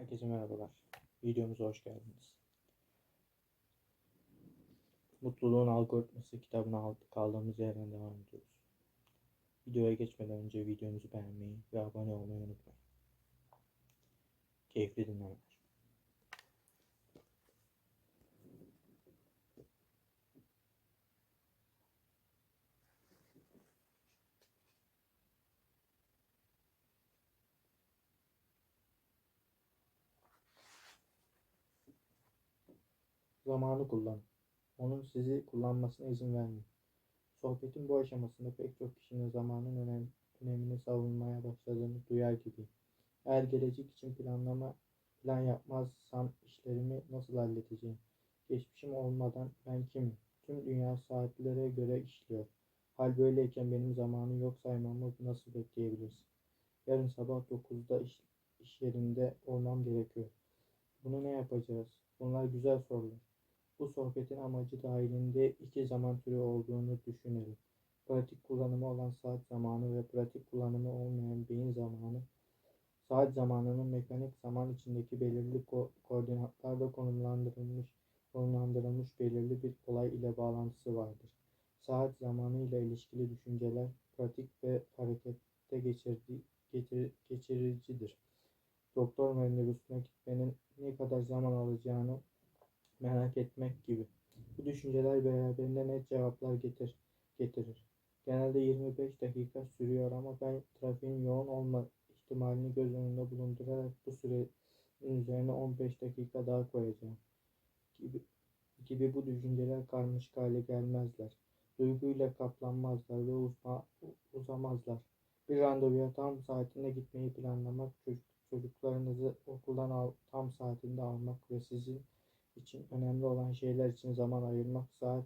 Herkese merhabalar. Videomuza hoş geldiniz. Mutluluğun Algoritması kitabına al- kaldığımız yerden devam ediyoruz. Videoya geçmeden önce videomuzu beğenmeyi ve abone olmayı unutmayın. Keyifli dinlemeler. Zamanı kullanın. Onun sizi kullanmasına izin vermeyin. Sohbetin bu aşamasında pek çok kişinin zamanın önem, önemini savunmaya başladığını duyar gibiyim. Eğer gelecek için planlama plan yapmazsam işlerimi nasıl halledeceğim? Geçmişim olmadan ben kimim? Tüm dünya saatlere göre işliyor. Hal böyleyken benim zamanı yok saymamı nasıl bekleyebilirsin? Yarın sabah 9'da iş, iş yerinde olmam gerekiyor. Bunu ne yapacağız? Bunlar güzel sorular. Bu sohbetin amacı dahilinde iki zaman türü olduğunu düşünelim. Pratik kullanımı olan saat zamanı ve pratik kullanımı olmayan beyin zamanı. Saat zamanının mekanik zaman içindeki belirli ko- koordinatlarda konumlandırılmış, konumlandırılmış belirli bir olay ile bağlantısı vardır. Saat zamanı ile ilişkili düşünceler pratik ve harekette geçirdi, getir, geçiricidir. Doktor randevusuna gitmenin ne kadar zaman alacağını merak etmek gibi. Bu düşünceler beraberinde net cevaplar getir, getirir. Genelde 25 dakika sürüyor ama ben trafiğin yoğun olma ihtimalini göz önünde bulundurarak bu sürenin üzerine 15 dakika daha koyacağım. Gibi, gibi bu düşünceler karmaşık hale gelmezler. Duyguyla kaplanmazlar ve uzma, uzamazlar. Bir randevuya tam saatinde gitmeyi planlamak, çocuk, çocuklarınızı okuldan al, tam saatinde almak ve sizin için önemli olan şeyler için zaman ayırmak saat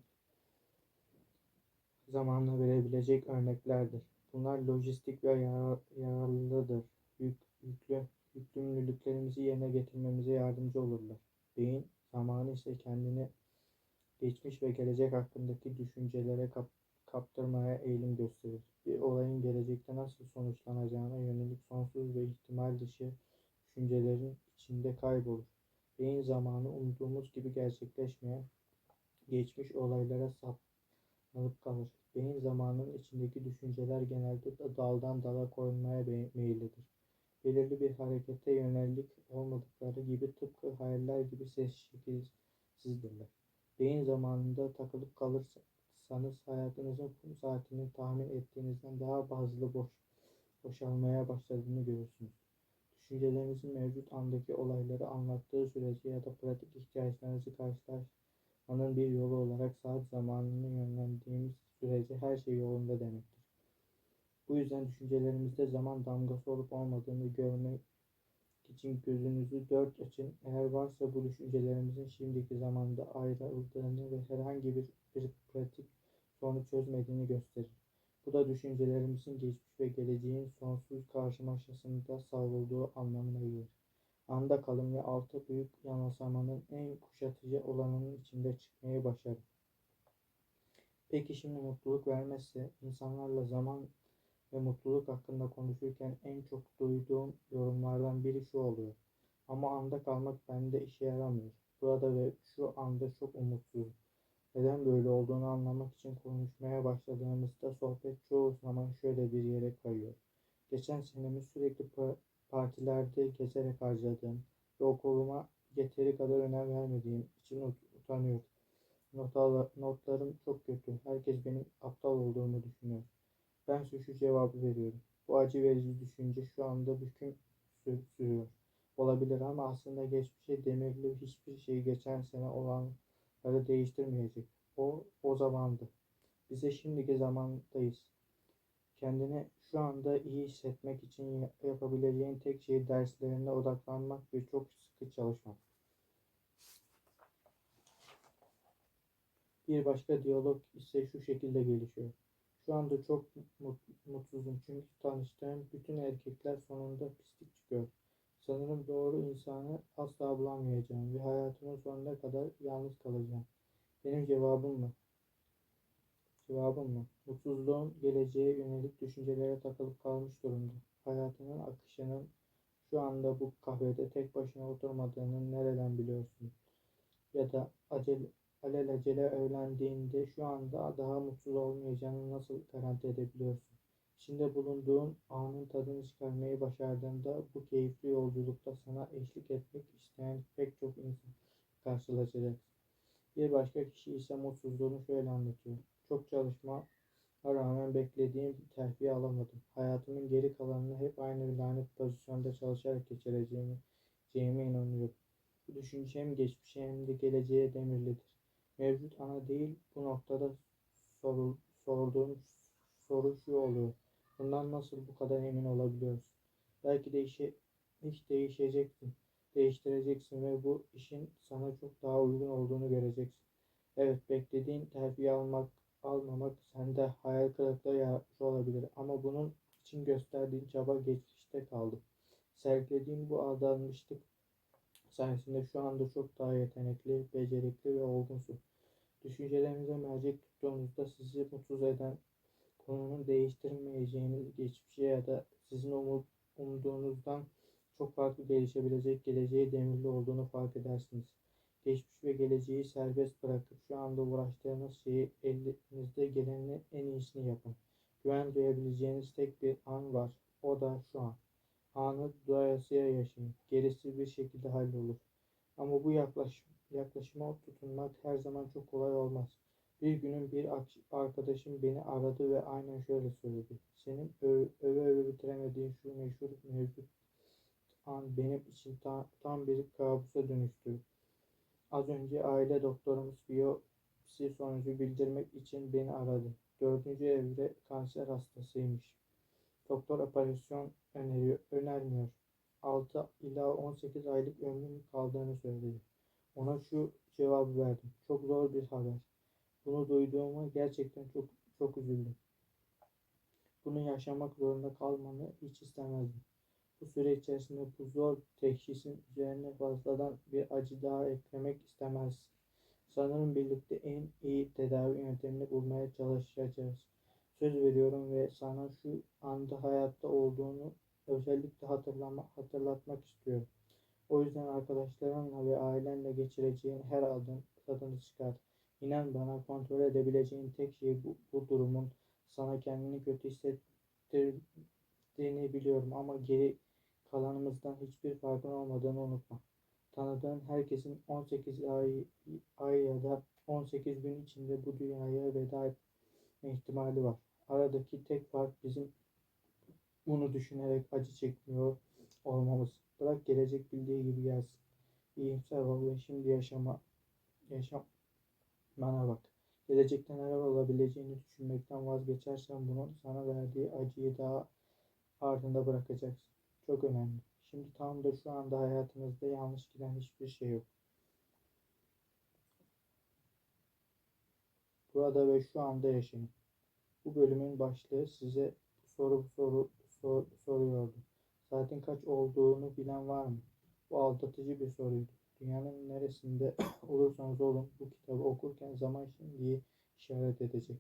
zamanla verebilecek örneklerdir. Bunlar lojistik ve yarar, yararlıdır. Yük, yüklü, yükümlülüklerimizi yerine getirmemize yardımcı olurlar. Beyin zamanı ise kendini geçmiş ve gelecek hakkındaki düşüncelere kap, kaptırmaya eğilim gösterir. Bir olayın gelecekte nasıl sonuçlanacağına yönelik sonsuz ve ihtimal dışı düşüncelerin içinde kaybolur. Beyin zamanı umduğumuz gibi gerçekleşmeyen geçmiş olaylara saplanıp kalır. Beyin zamanının içindeki düşünceler genelde da daldan dala koyulmaya meyillidir. Belirli bir harekete yönelik olmadıkları gibi tıpkı hayaller gibi şekilsizdirler. Beyin zamanında takılıp kalırsanız hayatınızın kum saatini tahmin ettiğinizden daha fazla boş, boşalmaya başladığını görürsünüz. Düşüncelerinizin mevcut andaki olayları anlattığı sürece ya da pratik ihtiyaçlarınızı karşılaşmanın bir yolu olarak saat zamanını yönlendiğimiz sürece her şey yolunda demektir. Bu yüzden düşüncelerimizde zaman damgası olup olmadığını görmek için gözünüzü dört açın. Eğer varsa bu düşüncelerimizin şimdiki zamanda ayrıldığını ve herhangi bir, bir pratik sorunu çözmediğini gösterir. Bu da düşüncelerimizin geçmiş ve geleceğin sonsuz karşılaşmasında savrulduğu anlamına gelir. Anda kalın ve altı büyük yanılsamanın en kuşatıcı olanının içinde çıkmayı başarır. Peki şimdi mutluluk vermezse insanlarla zaman ve mutluluk hakkında konuşurken en çok duyduğum yorumlardan biri şu oluyor. Ama anda kalmak bende işe yaramıyor. Burada ve şu anda çok umutsuzum. Neden böyle olduğunu anlamak için konuşmaya başladığımızda sohbet çoğu zaman şöyle bir yere kayıyor. Geçen senemi sürekli partilerde gezerek harcadığım ve okuluma yeteri kadar önem vermediğim için utanıyorum. Notlarım çok kötü. Herkes benim aptal olduğumu düşünüyor. Ben şu cevabı veriyorum. Bu acı verici düşünce şu anda bütün sürüyor. Olabilir ama aslında geçmişe demirli hiçbir şey geçen sene olanları değiştirmeyecek. O, o zamandı. Bize şimdiki zamandayız. Kendini şu anda iyi hissetmek için yapabileceğin tek şey derslerine odaklanmak ve çok sıkı çalışmak. Bir başka diyalog ise şu şekilde gelişiyor. Şu anda çok mutsuzum çünkü tanıştığım bütün erkekler sonunda pislik çıkıyor. Sanırım doğru insanı asla bulamayacağım ve hayatımın sonuna kadar yalnız kalacağım. Benim cevabım mı? Cevabım mı? Mutsuzluğum geleceğe yönelik düşüncelere takılıp kalmış durumda. Hayatının akışının Şu anda bu kafede tek başına oturmadığını nereden biliyorsun? Ya da acele, alelacele evlendiğinde şu anda daha mutsuz olmayacağını nasıl garanti edebiliyorsun? İçinde bulunduğun anın tadını çıkarmayı başardığında bu keyifli yolculukta sana eşlik etmek isteyen pek çok insan karşılaşacaksın. Bir başka kişi ise mutsuzluğunu şöyle anlatıyor. Çok çalışma rağmen beklediğim terfi alamadım. Hayatımın geri kalanını hep aynı lanet pozisyonda çalışarak geçireceğimi geçireceğime inanıyorum. Bu düşünce hem geçmişe hem de geleceğe demirlidir. Mevcut ana değil bu noktada sorul, sorulduğum soru şu oluyor. Bundan nasıl bu kadar emin olabiliyorsun? Belki de işe, iş değişeceksin. Değiştireceksin ve bu işin sana çok daha uygun olduğunu göreceksin. Evet beklediğin terfi almak almamak sende hayal kırıklığı yaratmış olabilir ama bunun için gösterdiğin çaba geçmişte kaldı. Sergilediğin bu adanmışlık sayesinde şu anda çok daha yetenekli, becerikli ve olgunsun. Düşüncelerinize mercek tuttuğunuzda sizi mutsuz eden konunun değiştirmeyeceğiniz geçmişe ya da sizin umut, umduğunuzdan çok farklı gelişebilecek geleceği demirli olduğunu fark edersiniz. Geçmiş ve geleceği serbest bırakıp şu anda uğraştığınız şeyi elinizde gelenin en iyisini yapın. Güven duyabileceğiniz tek bir an var. O da şu an. Anı doyasıya yaşayın. Gerisi bir şekilde hallolur. Ama bu yaklaşım, yaklaşıma tutunmak her zaman çok kolay olmaz. Bir günün bir arkadaşım beni aradı ve aynen şöyle söyledi. Senin öve öve, bitiremediğin şu meşhur mevcut an benim için ta, tam bir kabusa dönüştü. Az önce aile doktorumuz biyopsi sonucu bildirmek için beni aradı. Dördüncü evre kanser hastasıymış. Doktor operasyon öneriyor, önermiyor. 6 ila 18 aylık ömrüm kaldığını söyledi. Ona şu cevabı verdim. Çok zor bir haber. Bunu duyduğuma gerçekten çok çok üzüldüm. Bunu yaşamak zorunda kalmanı hiç istemezdim. Bu süre içerisinde bu zor teşhisin üzerine fazladan bir acı daha eklemek istemez. Sanırım birlikte en iyi tedavi yöntemini bulmaya çalışacağız. Söz veriyorum ve sana şu anda hayatta olduğunu özellikle hatırlama, hatırlatmak istiyorum. O yüzden arkadaşlarınla ve ailenle geçireceğin her adım tadını çıkar. İnan bana kontrol edebileceğin tek şey bu, bu durumun sana kendini kötü hissettirdiğini biliyorum ama geri kalanımızdan hiçbir farkın olmadığını unutma. Tanıdığın herkesin 18 ay, ay ya da 18 gün içinde bu dünyaya veda etme ihtimali var. Aradaki tek fark bizim bunu düşünerek acı çekmiyor olmamız. Bırak gelecek bildiği gibi gelsin. İyimser ol ve şimdi yaşama, yaşam bana bak. Gelecekte neler olabileceğini düşünmekten vazgeçersen bunun sana verdiği acıyı daha ardında bırakacaksın. Çok önemli. Şimdi tam da şu anda hayatınızda yanlış giden hiçbir şey yok. Burada ve şu anda yaşayın. Bu bölümün başlığı size soru soru sor, soruyordu. Saatin kaç olduğunu bilen var mı? Bu aldatıcı bir soruydu. Dünyanın neresinde olursanız olun bu kitabı okurken zaman şimdiyi işaret edecek.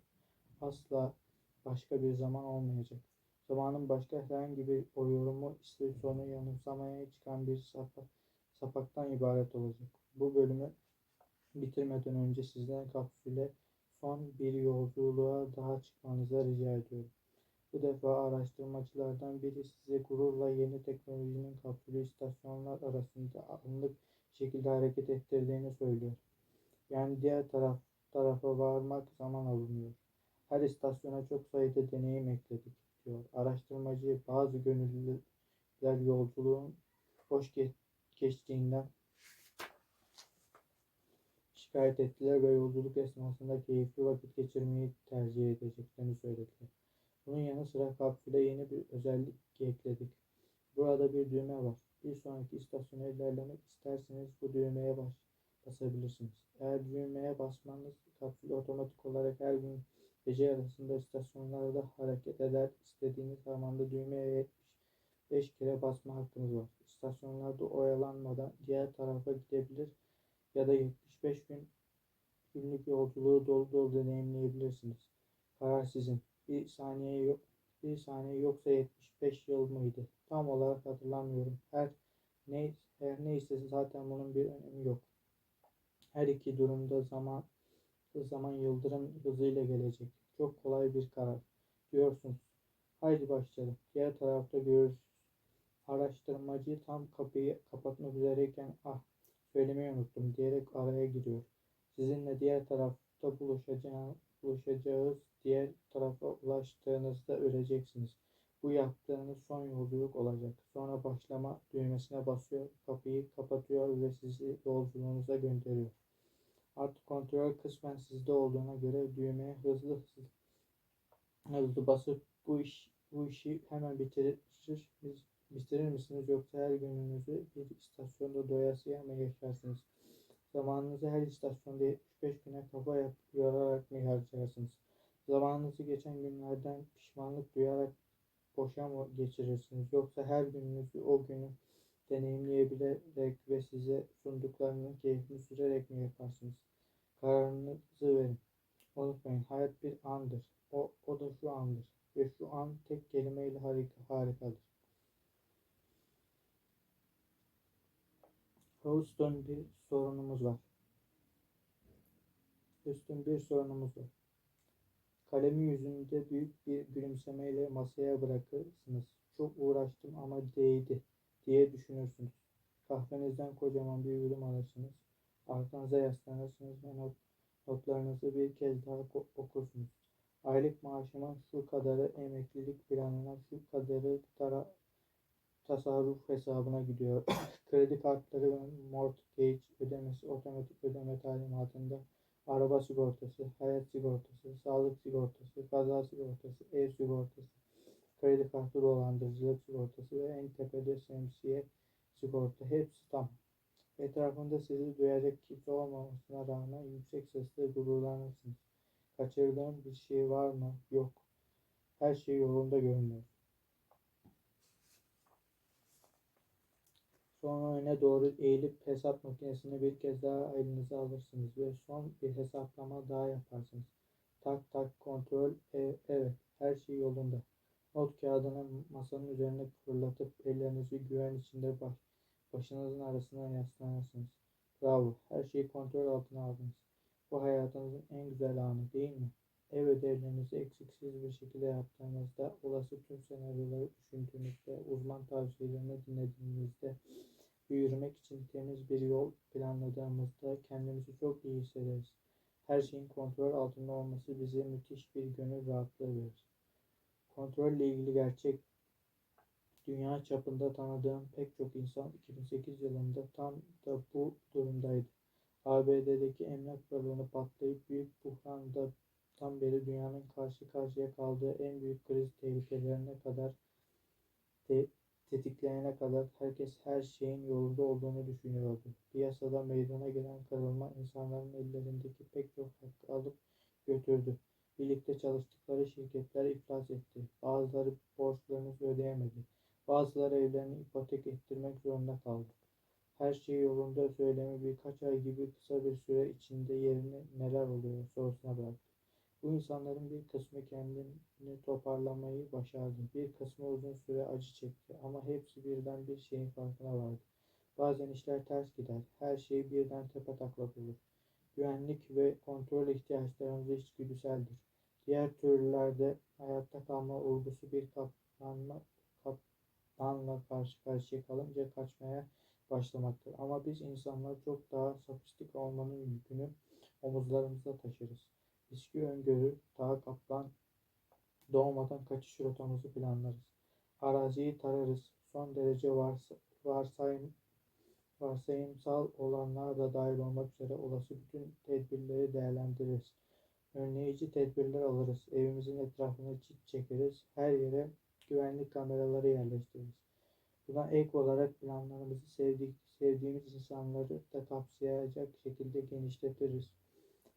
Asla başka bir zaman olmayacak. Zamanın başka herhangi bir o yorumu istasyonu yanılsamaya çıkan bir sapak, sapaktan ibaret olacak. Bu bölümü bitirmeden önce sizden kapsüle son bir yolculuğa daha çıkmanızı rica ediyorum. Bu defa araştırmacılardan biri size gururla yeni teknolojinin kapsülü istasyonlar arasında anlık şekilde hareket ettirdiğini söylüyor. Yani diğer taraf tarafa varmak zaman alınıyor. Her istasyona çok sayıda deneyim ekledik diyor. Araştırmacı bazı gönüllüler yolculuğun hoş geçtiğinden şikayet ettiler ve yolculuk esnasında keyifli vakit geçirmeyi tercih edeceklerini söylediler. Bunun yanı sıra kapsüle yeni bir özellik ekledik. Burada bir düğme var. Bir sonraki istasyona ilerlemek isterseniz bu düğmeye bas basabilirsiniz. Eğer düğmeye basmanız kapsül otomatik olarak her gün gece arasında istasyonlarda hareket eder. İstediğiniz zamanda düğmeye 75 kere basma hakkınız var. İstasyonlarda oyalanmadan diğer tarafa gidebilir ya da 75 gün günlük yolculuğu dolu dolu deneyimleyebilirsiniz. Karar sizin. Bir saniye yok. 61 saniye yoksa 75 yıl mıydı? Tam olarak hatırlamıyorum. Her ne her neyse zaten bunun bir önemi yok. Her iki durumda zaman zaman yıldırım hızıyla gelecek. Çok kolay bir karar. Diyorsunuz. Haydi başlayalım. Diğer tarafta görürüz. Araştırmacı tam kapıyı kapatmak üzereyken ah söylemeyi unuttum diyerek araya giriyor. Sizinle diğer tarafta buluşacağız, buluşacağız. Diğer tarafa ulaştığınızda öleceksiniz. Bu yaptığınız son yolculuk olacak. Sonra başlama düğmesine basıyor, kapıyı kapatıyor ve sizi yolculuğunuza gönderiyor. Artık kontrol kısmen sizde olduğuna göre düğmeye hızlı hızlı, hızlı basıp bu iş bu işi hemen bitirir, bitirir misiniz yoksa her gününüzü bir istasyonda doyasıya mı yaşarsınız? Zamanınızı her istasyonda 75 güne kafa yap, yorarak mı harcarsınız? Zamanınızı geçen günlerden pişmanlık duyarak boşa mı geçirirsiniz? Yoksa her gününüzü o günü deneyimleyebilerek ve size sunduklarının keyfini sürerek mi yaparsınız? Kararınızı verin. Unutmayın hayat bir andır. O, o da şu andır. Ve şu an tek kelimeyle harika, harikadır. Houston bir sorunumuz var. Houston bir sorunumuz var. Kalemi yüzünde büyük bir gülümsemeyle masaya bırakırsınız. Çok uğraştım ama değdi diye düşünürsünüz. Kahvenizden kocaman bir yudum alırsınız. Arkanıza yaslanırsınız ve not, notlarınızı bir kez daha okursunuz. Aylık maaşımın şu kadarı emeklilik planına, şu kadarı tara, tasarruf hesabına gidiyor. Kredi kartları ve mortgage ödemesi otomatik ödeme talimatında araba sigortası, hayat sigortası, sağlık sigortası, kaza sigortası, ev sigortası, kredi kartı dolandırıcılık sigortası ve en tepede şemsiye sigorta hepsi tam. Etrafında sizi duyacak kimse olmamasına rağmen yüksek sesle gururlanırsınız. Kaçırdığım bir şey var mı? Yok. Her şey yolunda görünüyor. Sonra öne doğru eğilip hesap makinesini bir kez daha elinize alırsınız ve son bir hesaplama daha yaparsınız. Tak tak kontrol e, evet her şey yolunda. Not kağıdını masanın üzerine fırlatıp ellerinizi güven içinde baş, başınızın arasına yaslanırsınız. Bravo her şeyi kontrol altına aldınız. Bu hayatınızın en güzel anı değil mi? Ev ödevlerinizi eksiksiz bir şekilde yaptığınızda, olası tüm senaryoları düşündüğünüzde, uzman tavsiyelerini dinlediğinizde, yürümek için temiz bir yol planladığımızda kendimizi çok iyi hissederiz. Her şeyin kontrol altında olması bize müthiş bir gönül rahatlığı verir. Kontrolle ilgili gerçek dünya çapında tanıdığım pek çok insan 2008 yılında tam da bu durumdaydı. ABD'deki emlak balonu patlayıp büyük buhranda tam beri dünyanın karşı karşıya kaldığı en büyük kriz tehlikelerine kadar te tetiklenene kadar herkes her şeyin yolunda olduğunu düşünüyordu. Piyasada meydana gelen kırılma insanların ellerindeki pek çok hakkı alıp götürdü. Birlikte çalıştıkları şirketler iflas etti. Bazıları borçlarını ödeyemedi. Bazıları evlerini ipotek ettirmek zorunda kaldı. Her şey yolunda söylemi birkaç ay gibi kısa bir süre içinde yerine neler oluyor sorusuna bıraktı. Bu insanların bir kısmı kendini toparlamayı başardı. Bir kısmı uzun süre acı çekti ama hepsi birden bir şeyin farkına vardı. Bazen işler ters gider. Her şey birden tepetaklak olur. Güvenlik ve kontrol ihtiyaçlarımız içgüdüseldir. Diğer türlerde hayatta kalma olgusu bir kaplanma, kaplanla karşı karşıya kalınca kaçmaya başlamaktır. Ama biz insanlar çok daha sofistik olmanın yükünü omuzlarımızda taşırız. İçki öngörü, daha kaplan doğmadan kaçış rotamızı planlarız. Araziyi tararız. Son derece varsa, varsayım, varsayımsal olanlar da dahil olmak üzere olası bütün tedbirleri değerlendiririz. Önleyici tedbirler alırız. Evimizin etrafına çit çekeriz. Her yere güvenlik kameraları yerleştiririz. Buna ek olarak planlarımızı sevdik, sevdiğimiz insanları da kapsayacak şekilde genişletiriz.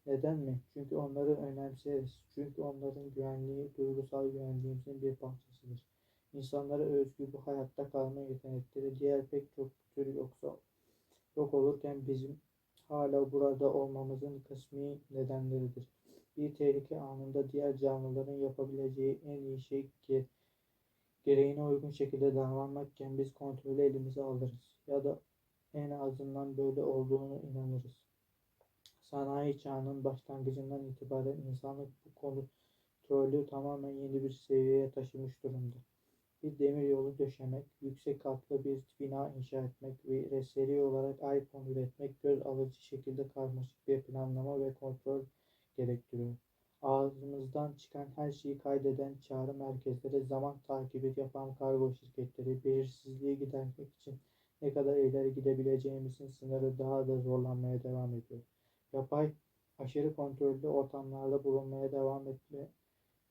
Neden mi? Çünkü onları önemseriz. Çünkü onların güvenliği duygusal güvenliğimizin bir parçasıdır. İnsanlara özgü bu hayatta kalma yetenekleri diğer pek çok tür yoksa yok olurken bizim hala burada olmamızın kısmi nedenleridir. Bir tehlike anında diğer canlıların yapabileceği en iyi şey ge- gereğine uygun şekilde davranmakken biz kontrolü elimize alırız. Ya da en azından böyle olduğunu inanırız. Sanayi çağının başlangıcından itibaren insanlık bu kontrolü tamamen yeni bir seviyeye taşımış durumda. Bir demiryolu döşemek, yüksek katlı bir bina inşa etmek ve seri olarak iPhone üretmek göz alıcı şekilde karmaşık bir planlama ve kontrol gerektiriyor. Ağzımızdan çıkan her şeyi kaydeden çağrı merkezleri, zaman takibi yapan kargo şirketleri, belirsizliği gidermek için ne kadar ileri gidebileceğimizin sınırı daha da zorlanmaya devam ediyor. Yapay, aşırı kontrollü ortamlarda bulunmaya devam etme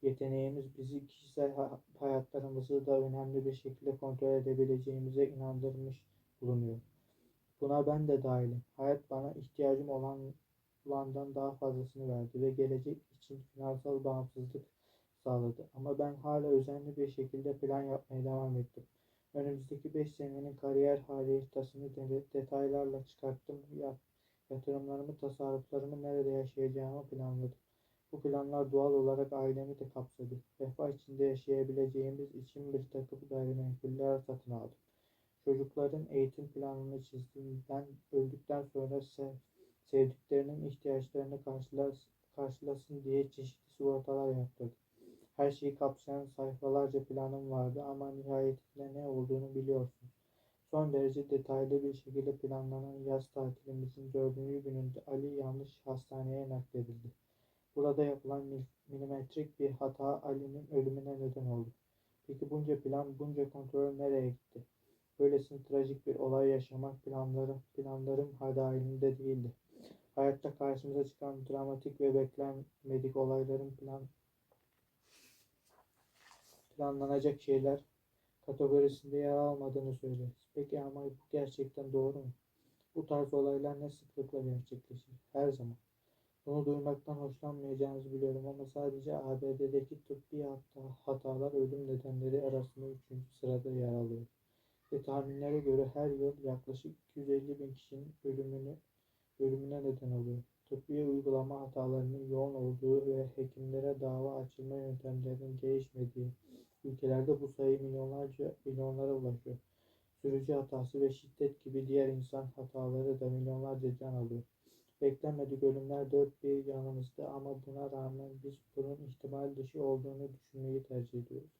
yeteneğimiz bizi kişisel ha- hayatlarımızı da önemli bir şekilde kontrol edebileceğimize inandırmış bulunuyor. Buna ben de dahilim. Hayat bana ihtiyacım olan olandan daha fazlasını verdi ve gelecek için finansal bağımsızlık sağladı. Ama ben hala özenli bir şekilde plan yapmaya devam ettim. Önümüzdeki 5 senenin kariyer haritasını de- detaylarla çıkarttım. Yat- Yatırımlarımı, tasarruflarımı, nerede yaşayacağımı planladım. Bu planlar doğal olarak ailemi de kapsadı. Refah içinde yaşayabileceğimiz için bir takım gayrimenkuller satın aldım. Çocukların eğitim planını çizdiğimden öldükten sonra se- sevdiklerinin ihtiyaçlarını karşılasın diye çeşitli sigortalar yaptırdım. Her şeyi kapsayan sayfalarca planım vardı ama nihayetinde ne olduğunu biliyorsun. Son derece detaylı bir şekilde planlanan yaz tatilimizin dördüncü gününde Ali yanlış hastaneye nakledildi. Burada yapılan mil- milimetrik bir hata Ali'nin ölümüne neden oldu. Peki bunca plan, bunca kontrol nereye gitti? Böylesine trajik bir olay yaşamak planlarım, planlarım dahilinde değildi. Hayatta karşımıza çıkan dramatik ve beklenmedik olayların plan, planlanacak şeyler kategorisinde yer almadığını söyleriz. Peki ama bu gerçekten doğru mu? Bu tarz olaylar ne sıklıkla gerçekleşir? Her zaman. Bunu duymaktan hoşlanmayacağınızı biliyorum ama sadece ABD'deki tıbbi hata, hatalar ölüm nedenleri arasında üçüncü sırada yer alıyor. Ve tahminlere göre her yıl yaklaşık 250 bin kişinin ölümünü, ölümüne neden oluyor. Tıbbi uygulama hatalarının yoğun olduğu ve hekimlere dava açılma yöntemlerinin gelişmediği ülkelerde bu sayı milyonlarca milyonlara ulaşıyor. Sürücü hatası ve şiddet gibi diğer insan hataları da milyonlarca can alıyor. Beklenmedik ölümler dört bir yanımızda ama buna rağmen biz bunun ihtimal dışı olduğunu düşünmeyi tercih ediyoruz.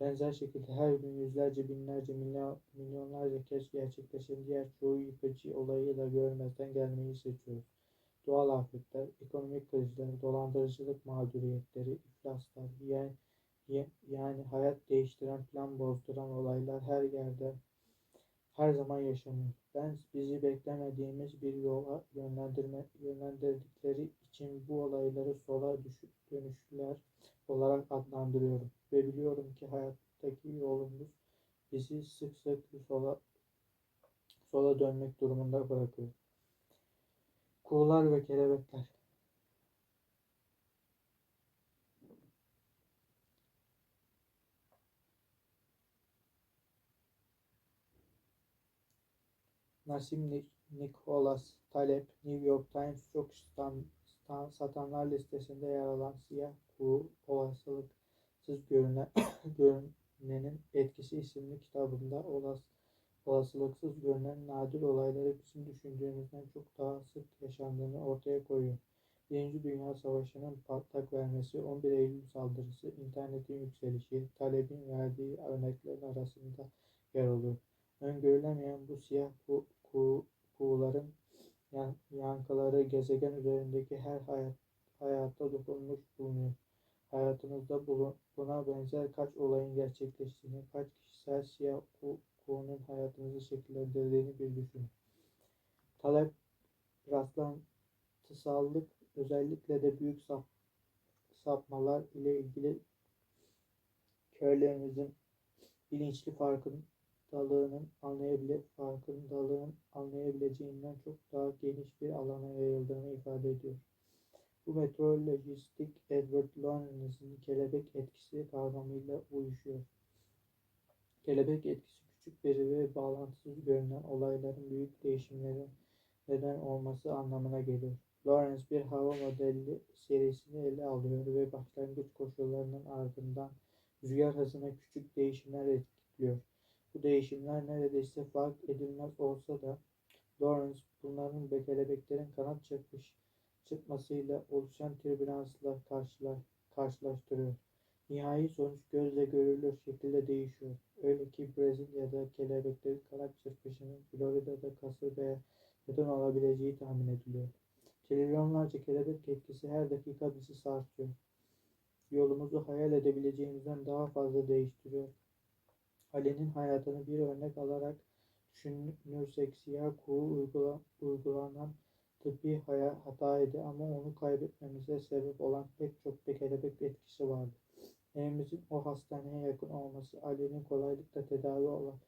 Benzer şekilde her gün yüzlerce, binlerce, milyon, milyonlarca kez gerçekleşen diğer çoğu yıkıcı olayı da görmezden gelmeyi seçiyoruz. Doğal afetler, ekonomik krizler, dolandırıcılık mağduriyetleri, iflaslar, yani, yani hayat değiştiren, plan bozduran olaylar her yerde her zaman yaşanıyor. Ben bizi beklemediğimiz bir yola yönlendirme, yönlendirdikleri için bu olayları sola düş, dönüşler olarak adlandırıyorum. Ve biliyorum ki hayattaki yolumuz bizi sık sık sola, sola dönmek durumunda bırakıyor. Kuğular ve kelebekler. Nassim Nicholas Taleb, New York Times çok stan, satanlar listesinde yer alan siyah kuğu olasılıksız görünen, görünenin etkisi isimli kitabında olas, olasılıksız görünen nadir olayları bizim düşündüğümüzden çok daha sık yaşandığını ortaya koyuyor. Birinci Dünya Savaşı'nın patlak vermesi, 11 Eylül saldırısı, internetin yükselişi, talebin verdiği örneklerin arasında yer alıyor. Öngörülemeyen bu siyah ku, ku, kuğuların yan, yankıları gezegen üzerindeki her hayat, hayata dokunmuş bulunuyor. Hayatınızda bulun, buna benzer kaç olayın gerçekleştiğini, kaç kişisel siyah ku, kuğunun hayatınızı şekillendirdiğini bir düşünün. Talep, rastlantısallık, özellikle de büyük sap, sapmalar ile ilgili körlerimizin bilinçli farkın farkındalığının anlayabile farkındalığın anlayabileceğinden çok daha geniş bir alana yayıldığını ifade ediyor. Bu meteorolojistik Edward Lorentz'in kelebek etkisi kavramıyla uyuşuyor. Kelebek etkisi küçük bir ve bağlantısız görünen olayların büyük değişimlere neden olması anlamına geliyor. Lawrence bir hava modeli serisini ele alıyor ve başlangıç koşullarının ardından rüzgar hızına küçük değişimler ekliyor. Bu değişimler neredeyse fark edilmez olsa da Lawrence bunların kelebeklerin kanat çırpış, çırpmasıyla oluşan türbülansla karşıla, karşılaştırıyor. Nihai sonuç gözle görülür şekilde değişiyor. Öyle ki Brezilya'da kelebeklerin kanat çırpışının Florida'da kasırgaya neden olabileceği tahmin ediliyor. Trilyonlarca kelebek etkisi her dakika bizi sarsıyor. Yolumuzu hayal edebileceğimizden daha fazla değiştiriyor. Ali'nin hayatını bir örnek alarak düşünürsek siyah kuğu uygula, uygulanan tıbbi hataydı ama onu kaybetmemize sebep olan pek çok kelebek etkisi vardı. Evimizin o hastaneye yakın olması, Ali'nin kolaylıkla tedavi olan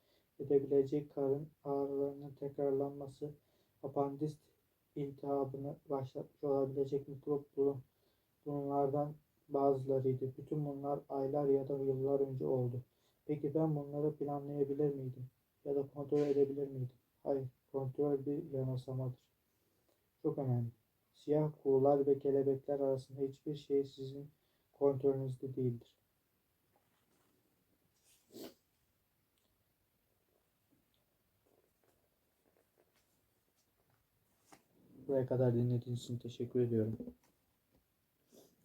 edebilecek karın ağrılarının tekrarlanması, apandist iltihabını başlatmış olabilecek mikrop bunlardan bazılarıydı. Bütün bunlar aylar ya da yıllar önce oldu. Peki ben bunları planlayabilir miydim? Ya da kontrol edebilir miydim? Hayır, kontrol bir yanılsamadır. Çok önemli. Siyah kuğular ve kelebekler arasında hiçbir şey sizin kontrolünüzde değildir. Buraya kadar dinlediğiniz için teşekkür ediyorum.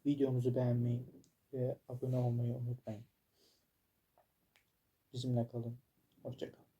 Videomuzu beğenmeyi ve abone olmayı unutmayın. Bizimle kalın. Hoşçakalın.